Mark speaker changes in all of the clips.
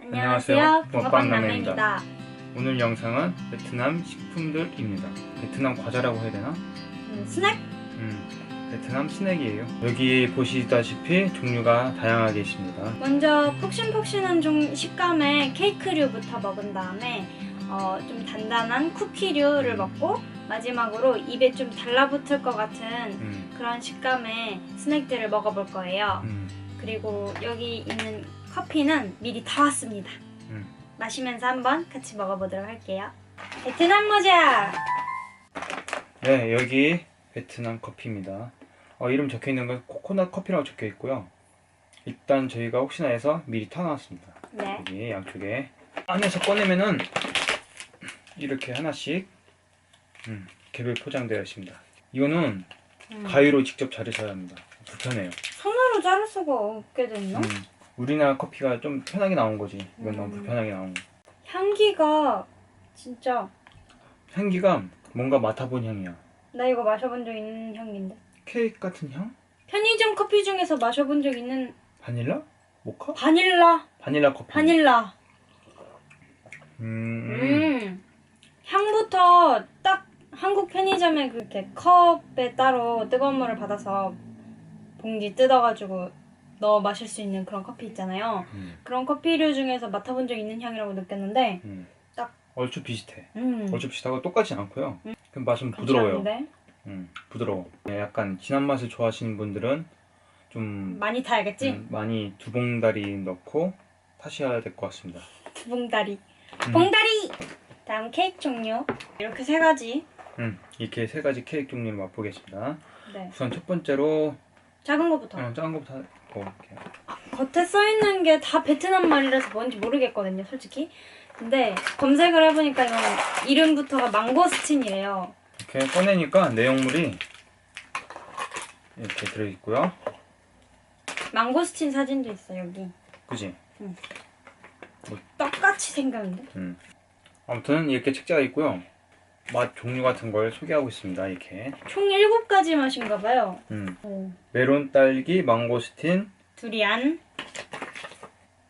Speaker 1: 안녕하세요. 붕어빵남매입니다.
Speaker 2: 오늘 영상은 베트남 식품들입니다. 베트남 과자라고 해야 되나?
Speaker 1: 음, 스낵?
Speaker 2: 음, 베트남 스낵이에요. 여기 보시다시피 종류가 다양하게 있습니다.
Speaker 1: 먼저 폭신폭신한 종 식감의 케이크류부터 먹은 다음에 어, 좀 단단한 쿠키류를 먹고 마지막으로 입에 좀 달라붙을 것 같은
Speaker 2: 음,
Speaker 1: 그런 식감의 스낵들을 먹어볼 거예요.
Speaker 2: 음,
Speaker 1: 그리고 여기 있는 커피는 미리 다 왔습니다.
Speaker 2: 음.
Speaker 1: 마시면서 한번 같이 먹어보도록 할게요. 베트남 모자!
Speaker 2: 네, 여기 베트남 커피입니다. 어, 이름 적혀 있는 건 코코넛 커피라고 적혀 있고요. 일단 저희가 혹시나 해서 미리 타놨습니다.
Speaker 1: 네.
Speaker 2: 여기 양쪽에 안에서 꺼내면은 이렇게 하나씩 음, 개별 포장되어 있습니다. 이거는
Speaker 1: 음.
Speaker 2: 가위로 직접 자르셔야 합니다. 불편해요.
Speaker 1: 손으로 자를 수가 없게 됐나?
Speaker 2: 음, 우리나라 커피가 좀 편하게 나온 거지. 이건 너무
Speaker 1: 음.
Speaker 2: 불편하게 나온 거.
Speaker 1: 향기가 진짜
Speaker 2: 향기가 뭔가 맡아본 향이야.
Speaker 1: 나 이거 마셔본 적 있는 향인데
Speaker 2: 케이크 같은 향?
Speaker 1: 편의점 커피 중에서 마셔본 적 있는
Speaker 2: 바닐라? 모카?
Speaker 1: 바닐라
Speaker 2: 바닐라 커피.
Speaker 1: 바닐라
Speaker 2: 음,
Speaker 1: 음 향부터 딱 한국 편의점에 그렇게 컵에 따로 뜨거운 물을 받아서 봉지 뜯어가지고 넣어 마실 수 있는 그런 커피 있잖아요
Speaker 2: 음,
Speaker 1: 그런 커피류 중에서 맡아본 적 있는 향이라고 느꼈는데
Speaker 2: 음.
Speaker 1: 딱.
Speaker 2: 얼추 비슷해.
Speaker 1: 음
Speaker 2: 얼추 비슷하고 똑같진 않고요. 그 맛은 부드러워요.
Speaker 1: 괜찮은데?
Speaker 2: 음, 부드러워. 네, 약간 진한 맛을 좋아하시는 분들은 좀
Speaker 1: 많이 타야겠지?
Speaker 2: 음, 많이 두 봉다리 넣고 타셔야 될 것 같습니다.
Speaker 1: 봉다리
Speaker 2: 음,
Speaker 1: 봉다리! 다음 케이크 종류 이렇게 세 가지
Speaker 2: 음, 이렇게 세 가지 케이크 종류를 맛보겠습니다.
Speaker 1: 네
Speaker 2: 우선 첫 번째로
Speaker 1: 작은 거부터
Speaker 2: 어, 작은 것부터 하고 이렇게.
Speaker 1: 겉에 써 있는 게 다 베트남 말이라서 뭔지 모르겠거든요, 솔직히. 근데 검색을 해보니까 이건 이름부터가 망고스틴이래요.
Speaker 2: 이렇게 꺼내니까 내용물이 이렇게 들어있고요.
Speaker 1: 망고스틴 사진도 있어, 여기.
Speaker 2: 그지?
Speaker 1: 똑같이 생겼는데?
Speaker 2: 음. 아무튼 이렇게 책자가 있고요. 맛 종류 같은 걸 소개하고 있습니다. 이렇게.
Speaker 1: 총 7가지 맛인가 봐요.
Speaker 2: 음.
Speaker 1: 오.
Speaker 2: 메론, 딸기, 망고스틴,
Speaker 1: 두리안,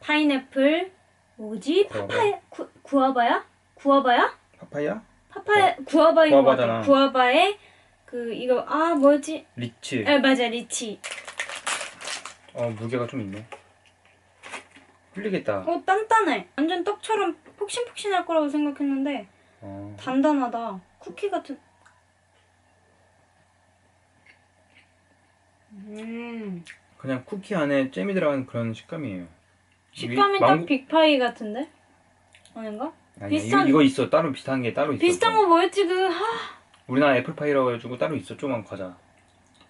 Speaker 1: 파인애플, 뭐지?
Speaker 2: 구아바.
Speaker 1: 파파야? 구, 구아바야? 구아바야?
Speaker 2: 파파야,
Speaker 1: 파파야, 구아바인 것 같아.
Speaker 2: 구아바잖아.
Speaker 1: 구아바에 그, 이거, 아, 뭐지?
Speaker 2: 리치.
Speaker 1: 아, 맞아, 리치.
Speaker 2: 어, 무게가 좀 있네. 흘리겠다.
Speaker 1: 어, 단단해. 완전 떡처럼 폭신폭신할 거라고 생각했는데
Speaker 2: 어.
Speaker 1: 단단하다. 쿠키 같은. 음.
Speaker 2: 그냥 쿠키 안에 잼이 들어간 그런 식감이에요.
Speaker 1: 식감이
Speaker 2: 위-
Speaker 1: 딱
Speaker 2: 망고-
Speaker 1: 빅파이 같은데? 아닌가?
Speaker 2: 아니야,
Speaker 1: 비슷한-
Speaker 2: 이거, 이거 있어. 따로 비슷한 게 따로 있어.
Speaker 1: 비슷한 거 뭐였지 그 하.
Speaker 2: 우리나라 애플파이라고 해가지고 따로 있어. 조그만 과자.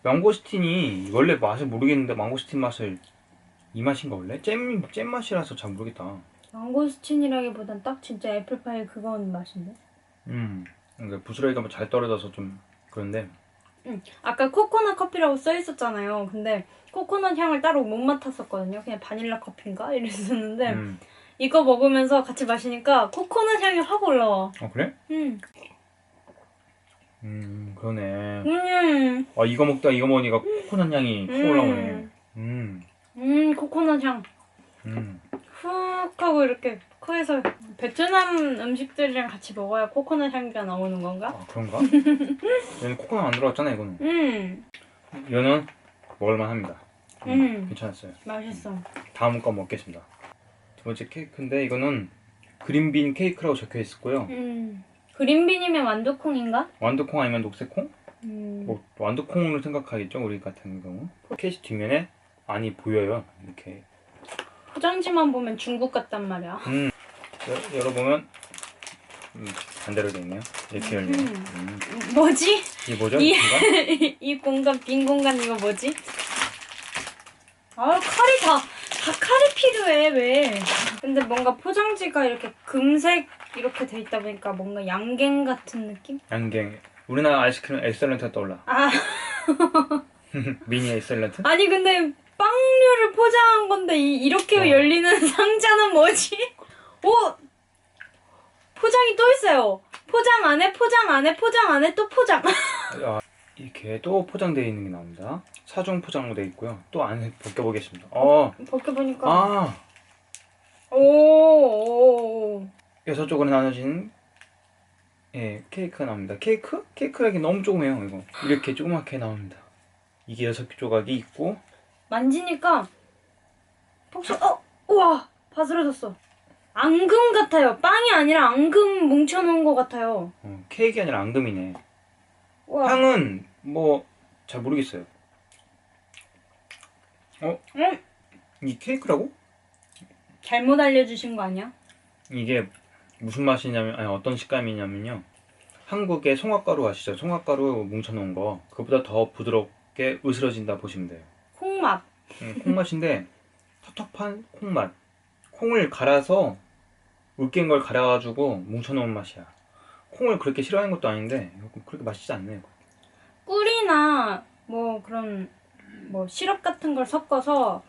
Speaker 2: 망고스틴이 원래 맛을 모르겠는데 망고스틴 맛을 이 맛인가 원래? 잼, 잼 맛이라서 잘 모르겠다.
Speaker 1: 망고스틴이라기보단 딱 진짜 애플파이 그건 맛인데.
Speaker 2: 음. 그러니까 부스러기가 뭐잘 떨어져서 좀 그런데
Speaker 1: 응. 아까 코코넛 커피라고 써 있었잖아요. 근데 코코넛 향을 따로 못 맡았었거든요. 그냥 바닐라 커피인가 이랬었는데
Speaker 2: 음.
Speaker 1: 이거 먹으면서 같이 마시니까 코코넛 향이 확 올라와.
Speaker 2: 어 그래?
Speaker 1: 음.
Speaker 2: 음 그러네.
Speaker 1: 음.
Speaker 2: 아 이거 먹다 이거 먹으니까 코코넛 향이 확
Speaker 1: 음.
Speaker 2: 올라오네. 음.
Speaker 1: 음, 코코넛 향.
Speaker 2: 음.
Speaker 1: 훅 하고 이렇게 코에서 베트남 음식들이랑 같이 먹어야 코코넛 향기가 나오는 건가?
Speaker 2: 아 그런가? 얘는 코코넛 안 들어갔잖아 이거는.
Speaker 1: 음,
Speaker 2: 얘는 먹을만 합니다.
Speaker 1: 음.
Speaker 2: 괜찮았어요.
Speaker 1: 맛있어.
Speaker 2: 다음 거 먹겠습니다. 두 번째 케이크인데 이거는 그린빈 케이크라고 적혀 있었고요.
Speaker 1: 음. 그린빈이면 완두콩인가?
Speaker 2: 완두콩 아니면 녹색콩?
Speaker 1: 음.
Speaker 2: 뭐 완두콩으로 생각하겠죠 우리 같은 경우. 케이스 뒷면에 안이 보여요. 이렇게.
Speaker 1: 포장지만 보면 중국 같단 말이야.
Speaker 2: 음. 여- 열어보면 음, 반대로 돼 있네요. 이렇게 열리네.
Speaker 1: 음.
Speaker 2: 음.
Speaker 1: 뭐지?
Speaker 2: 이게 뭐죠?
Speaker 1: 이-?
Speaker 2: 이
Speaker 1: 공간, 빈 공간 이거 뭐지? 아, 칼이 다, 다 칼이 필요해, 왜. 근데 뭔가 포장지가 이렇게 금색 이렇게 돼 있다 보니까 뭔가 양갱 같은 느낌?
Speaker 2: 양갱. 우리나라 아이스크림 엑셀런트가 떠올라.
Speaker 1: 아,
Speaker 2: 미니 엑셀런트?
Speaker 1: 아니 근데 빵류를 포장한 건데 이, 이렇게
Speaker 2: 어.
Speaker 1: 열리는 상자는 뭐지? 오! 포장이 또 있어요. 포장 안에 포장 안에 포장 안에 또 포장.
Speaker 2: 아, 이렇게 또 포장되어 있는 게 나옵니다. 사중 포장으로 되어 있고요. 또 안에 벗겨보겠습니다. 어,
Speaker 1: 벗겨보니까.
Speaker 2: 아,
Speaker 1: 오, 오, 오.
Speaker 2: 여섯 쪽으로 나눠진 예 케이크가 나옵니다. 케이크? 케이크라기 너무 조그매요. 이거 이렇게 조그맣게 나옵니다. 이게 여섯 개 조각이 있고
Speaker 1: 만지니까 혹시 어 우와 바스러졌어 앙금 같아요 빵이 아니라 앙금 뭉쳐놓은 것 같아요
Speaker 2: 어, 케이크가 아니라 앙금이네.
Speaker 1: 우와
Speaker 2: 향은 뭐 잘 모르겠어요. 어?
Speaker 1: 음,
Speaker 2: 이 케이크라고?
Speaker 1: 잘못 알려주신 거 아니야?
Speaker 2: 이게 무슨 맛이냐면 아니 어떤 식감이냐면요. 한국의 송화가루 아시죠? 송화가루 뭉쳐놓은 거 그보다 더 부드럽게 으스러진다 보시면 돼요.
Speaker 1: 콩맛
Speaker 2: 음, 콩맛인데 텁텁한 콩맛. 콩을 갈아서 으깬 걸 갈아가지고 뭉쳐놓은 맛이야. 콩을 그렇게 싫어하는 것도 아닌데 그렇게 맛있지 않네. 이거.
Speaker 1: 꿀이나 뭐 그런 뭐 시럽 같은 걸 섞어서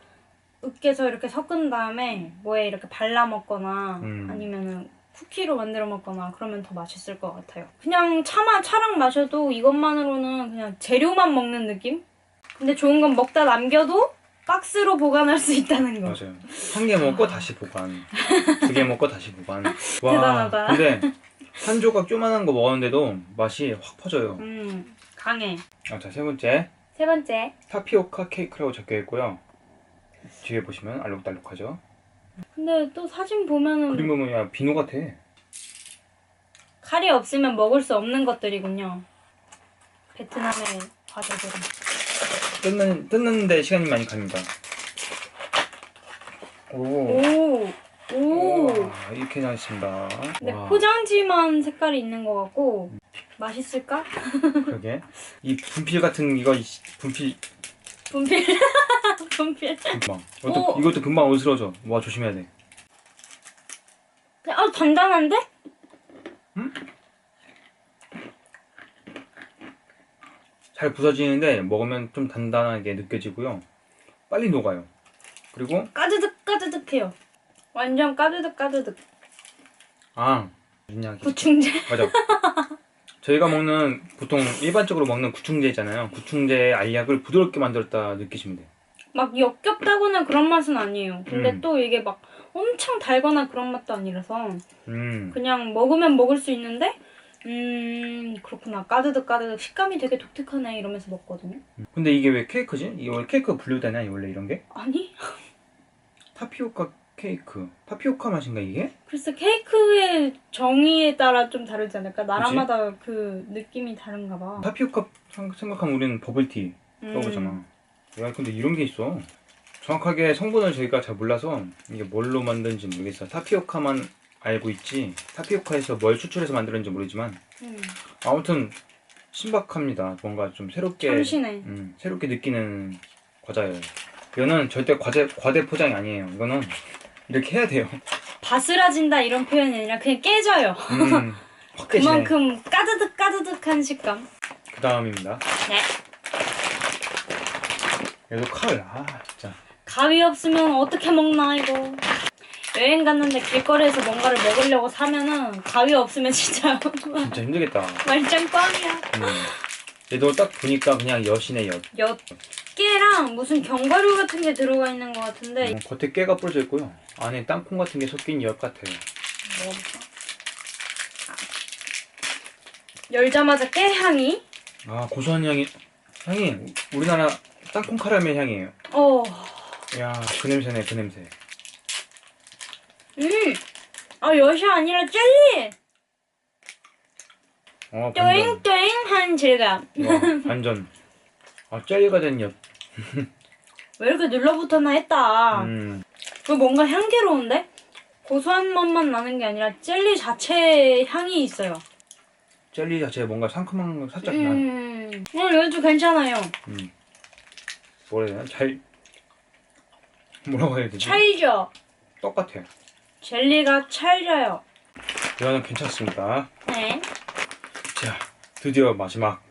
Speaker 1: 으깨서 이렇게 섞은 다음에 뭐에 이렇게 발라 먹거나
Speaker 2: 음.
Speaker 1: 아니면은 쿠키로 만들어 먹거나 그러면 더 맛있을 것 같아요. 그냥 차만 차랑 마셔도 이것만으로는 그냥 재료만 먹는 느낌? 근데 좋은 건 먹다 남겨도 박스로 보관할 수 있다는 거.
Speaker 2: 맞아요. 한 개 먹고 다시 보관. 두 개 먹고 다시 보관. 와,
Speaker 1: 대단하다.
Speaker 2: 근데 한 조각 쪼만한 거 먹었는데도 맛이 확 퍼져요.
Speaker 1: 음, 강해.
Speaker 2: 아, 자, 세 번째.
Speaker 1: 세 번째.
Speaker 2: 타피오카 케이크라고 적혀 있고요. 뒤에 보시면 알록달록하죠.
Speaker 1: 근데 또 사진 보면은
Speaker 2: 그림 보면 야 비누 같아.
Speaker 1: 칼이 없으면 먹을 수 없는 것들이군요. 베트남의 과자들은.
Speaker 2: 뜯는 뜯는데 시간이 많이 갑니다. 오.
Speaker 1: 오, 오.
Speaker 2: 우와, 이렇게 나있습니다.
Speaker 1: 근데 포장지만 색깔이 있는 것 같고 맛있을까?
Speaker 2: 그러게. 이 분필 같은 이거 이 씨, 분필
Speaker 1: 분필. 분필.
Speaker 2: 금방. 이것도,
Speaker 1: 오.
Speaker 2: 이것도 금방 으스러져. 와 조심해야 돼.
Speaker 1: 아 단단한데?
Speaker 2: 잘 부서지는데 먹으면 좀 단단하게 느껴지고요. 빨리 녹아요. 그리고
Speaker 1: 까드득 까드득해요. 완전 까드득 까드득.
Speaker 2: 아 윤약이
Speaker 1: 구충제.
Speaker 2: 맞아. 저희가 먹는 보통 일반적으로 먹는 구충제 있잖아요. 구충제의 알약을 부드럽게 만들었다 느끼시면 돼요.
Speaker 1: 막 역겹다거나 그런 맛은 아니에요. 근데
Speaker 2: 음.
Speaker 1: 또 이게 막 엄청 달거나 그런 맛도 아니라서
Speaker 2: 음.
Speaker 1: 그냥 먹으면 먹을 수 있는데 음 그렇구나 까드득 까드득 식감이 되게 독특하네 이러면서 먹거든요.
Speaker 2: 근데 이게 왜 케이크지? 원래 케이크 분류되나 원래 이런 게?
Speaker 1: 아니
Speaker 2: 타피오카 케이크. 타피오카 맛인가 이게?
Speaker 1: 글쎄 케이크의 정의에 따라 좀 다르지 않을까? 나라마다 그 느낌이 다른가 봐.
Speaker 2: 타피오카 생- 생각하면 우리는 버블티
Speaker 1: 음.
Speaker 2: 떠오르잖아. 야 근데 이런 게 있어. 정확하게 성분을 저희가 잘 몰라서 이게 뭘로 만드는지 모르겠어. 타피오카만 알고 있지. 타피오카에서 뭘 추출해서 만드는지 모르지만
Speaker 1: 음.
Speaker 2: 아무튼 신박합니다. 뭔가 좀 새롭게
Speaker 1: 참신해.
Speaker 2: 음, 새롭게 느끼는 과자예요. 이거는 절대 과제, 과대 포장이 아니에요. 이거는 이렇게 해야 돼요.
Speaker 1: 바스라진다 이런 표현이 아니라 그냥 깨져요.
Speaker 2: 음, 확 깨지네.
Speaker 1: 그만큼 까드득 까드득한 식감.
Speaker 2: 그 다음입니다.
Speaker 1: 네.
Speaker 2: 얘도 칼. 아, 진짜.
Speaker 1: 가위 없으면 어떻게 먹나 이거. 여행 갔는데 길거리에서 뭔가를 먹으려고 사면은 가위 없으면 진짜
Speaker 2: 진짜 힘들겠다.
Speaker 1: 완전 꽝이야.
Speaker 2: 음. 얘도 딱 보니까 그냥 엿이네, 엿.
Speaker 1: 엿 깨랑 무슨 견과류 같은 게 들어가 있는 것 같은데
Speaker 2: 어, 겉에 깨가 뿌려져 있고요. 안에 땅콩 같은 게 섞인 엿 같아요.
Speaker 1: 먹어볼까? 아. 열자마자 깨 향이.
Speaker 2: 아, 고소한 향이. 향이 우리나라 땅콩 카라멜 향이에요.
Speaker 1: 어.
Speaker 2: 야, 그 냄새네, 그 냄새.
Speaker 1: 음. 아 엿이 아니라 젤리.
Speaker 2: 어, 반전.
Speaker 1: 땡땡한 질감.
Speaker 2: 와, 반전. 아, 젤리가 된 엿.
Speaker 1: 왜 이렇게 눌러붙었나 했다.
Speaker 2: 음.
Speaker 1: 그 뭔가 향기로운데? 고소한 맛만 나는 게 아니라 젤리 자체에 향이 있어요.
Speaker 2: 젤리 자체에 뭔가 상큼한 거 살짝 나.
Speaker 1: 음, 어, 이것도 괜찮아요.
Speaker 2: 음. 뭐라 해야 되나? 잘 뭐라고 해야 되지?
Speaker 1: 찰져.
Speaker 2: 똑같아.
Speaker 1: 젤리가 찰져요.
Speaker 2: 이거는 괜찮습니다.
Speaker 1: 네.
Speaker 2: 자, 드디어 마지막.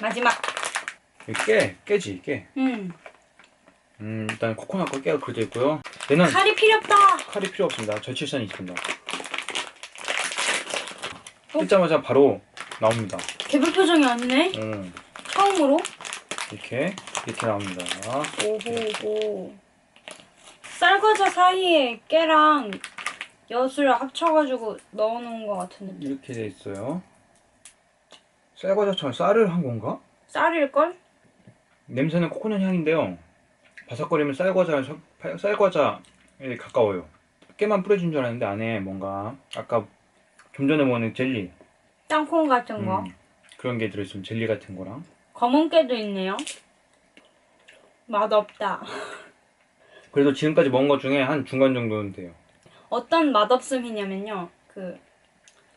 Speaker 1: 마지막.
Speaker 2: 이 깨, 깨지, 깨.
Speaker 1: 음.
Speaker 2: 음, 일단 코코넛과 깨가 그려져 있고요. 얘는
Speaker 1: 칼이 필요 없다.
Speaker 2: 칼이 필요 없습니다. 절취선이 있습니다.
Speaker 1: 어?
Speaker 2: 뜯자마자 바로 나옵니다.
Speaker 1: 개별 표정이 아니네.
Speaker 2: 음,
Speaker 1: 처음으로.
Speaker 2: 이렇게 이렇게 나옵니다.
Speaker 1: 오호호. 쌀과자 사이에 깨랑 엿을 합쳐가지고 넣어놓은 것 같은데.
Speaker 2: 이렇게 돼 있어요. 쌀과자처럼 쌀을 한 건가?
Speaker 1: 쌀일걸?
Speaker 2: 냄새는 코코넛 향인데요. 바삭거리면 쌀과자 쌀과자에 가까워요. 깨만 뿌려준 줄 알았는데 안에 뭔가 아까 좀 전에 먹은 젤리
Speaker 1: 땅콩 같은 거.
Speaker 2: 음, 그런 게 들어있으면 젤리 같은 거랑
Speaker 1: 검은 깨도 있네요. 맛없다.
Speaker 2: 그래도 지금까지 먹은 것 중에 한 중간 정도는 돼요.
Speaker 1: 어떤 맛없음이냐면요. 그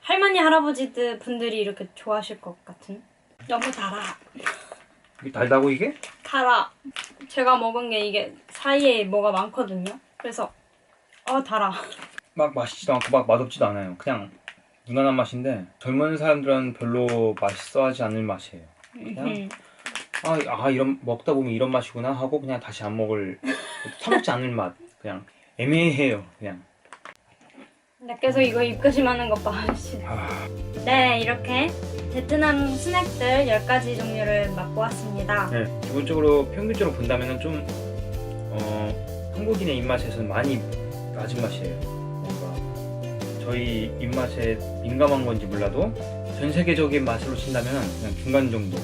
Speaker 1: 할머니 할아버지들 분들이 이렇게 좋아하실 것 같은. 너무 달아.
Speaker 2: 이게 달다고 이게?
Speaker 1: 달아. 제가 먹은 게 이게 사이에 뭐가 많거든요. 그래서 아 달아.
Speaker 2: 막 맛있지도 않고 막 맛없지도 않아요. 그냥 무난한 맛인데 젊은 사람들은 별로 맛있어하지 않는 맛이에요.
Speaker 1: 음.
Speaker 2: 아, 아 이런 먹다 보면 이런 맛이구나 하고 그냥 다시 안 먹을 사 먹지 않을 맛 그냥 애매해요 그냥
Speaker 1: 나 계속 이거 입가심하는 것 봐. 씨.
Speaker 2: 아,
Speaker 1: 네, 이렇게 베트남 스낵들 10가지 종류를 맛보았습니다.
Speaker 2: 네, 기본적으로 평균적으로 본다면은 좀 어, 한국인의 입맛에서는 많이 낮은 맛이에요 뭔가 저희 입맛에 민감한 건지 몰라도 전 세계적인 맛으로 친다면 그냥 중간 정도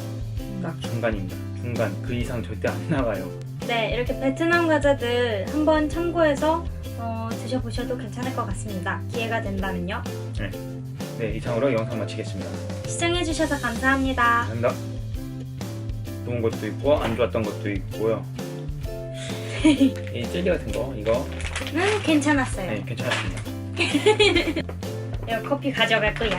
Speaker 2: 딱 중간입니다 중간 그 이상 절대 안 나가요
Speaker 1: 네, 이렇게 베트남 과자들 한번 참고해서 어, 드셔보셔도 괜찮을 것 같습니다. 기회가 된다면요.
Speaker 2: 네 이상으로 영상 마치겠습니다
Speaker 1: 시청해주셔서 감사합니다.
Speaker 2: 감사합니다. 좋은 것도 있고 안 좋았던 것도 있고요. 이 젤리 같은 거 이거
Speaker 1: 는 괜찮았어요.
Speaker 2: 네 괜찮았습니다.
Speaker 1: 내가 커피 가져갈 거야.